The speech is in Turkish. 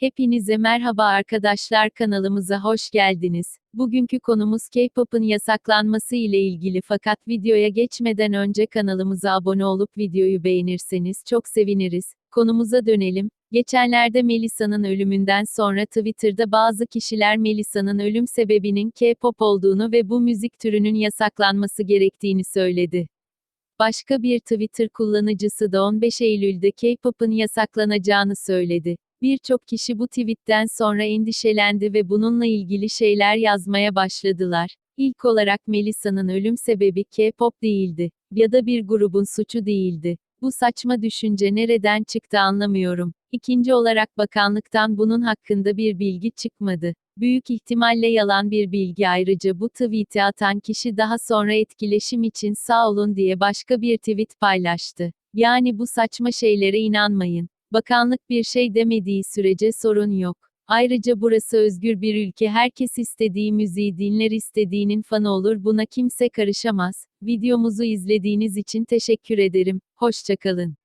Hepinize merhaba arkadaşlar kanalımıza hoş geldiniz. Bugünkü konumuz K-pop'un yasaklanması ile ilgili fakat videoya geçmeden önce kanalımıza abone olup videoyu beğenirseniz çok seviniriz. Konumuza dönelim. Geçenlerde Melisa'nın ölümünden sonra Twitter'da bazı kişiler Melisa'nın ölüm sebebinin K-pop olduğunu ve bu müzik türünün yasaklanması gerektiğini söyledi. Başka bir Twitter kullanıcısı da 15 Eylül'de K-pop'un yasaklanacağını söyledi. Birçok kişi bu tweetten sonra endişelendi ve bununla ilgili şeyler yazmaya başladılar. İlk olarak Melisa'nın ölüm sebebi K-pop değildi ya da bir grubun suçu değildi. Bu saçma düşünce nereden çıktı anlamıyorum. İkinci olarak bakanlıktan bunun hakkında bir bilgi çıkmadı. Büyük ihtimalle yalan bir bilgi ayrıca bu tweet'i atan kişi daha sonra etkileşim için sağ olun diye başka bir tweet paylaştı. Yani bu saçma şeylere inanmayın. Bakanlık bir şey demediği sürece sorun yok. Ayrıca burası özgür bir ülke herkes istediği müziği dinler istediğinin fanı olur buna kimse karışamaz. Videomuzu izlediğiniz için teşekkür ederim. Hoşçakalın.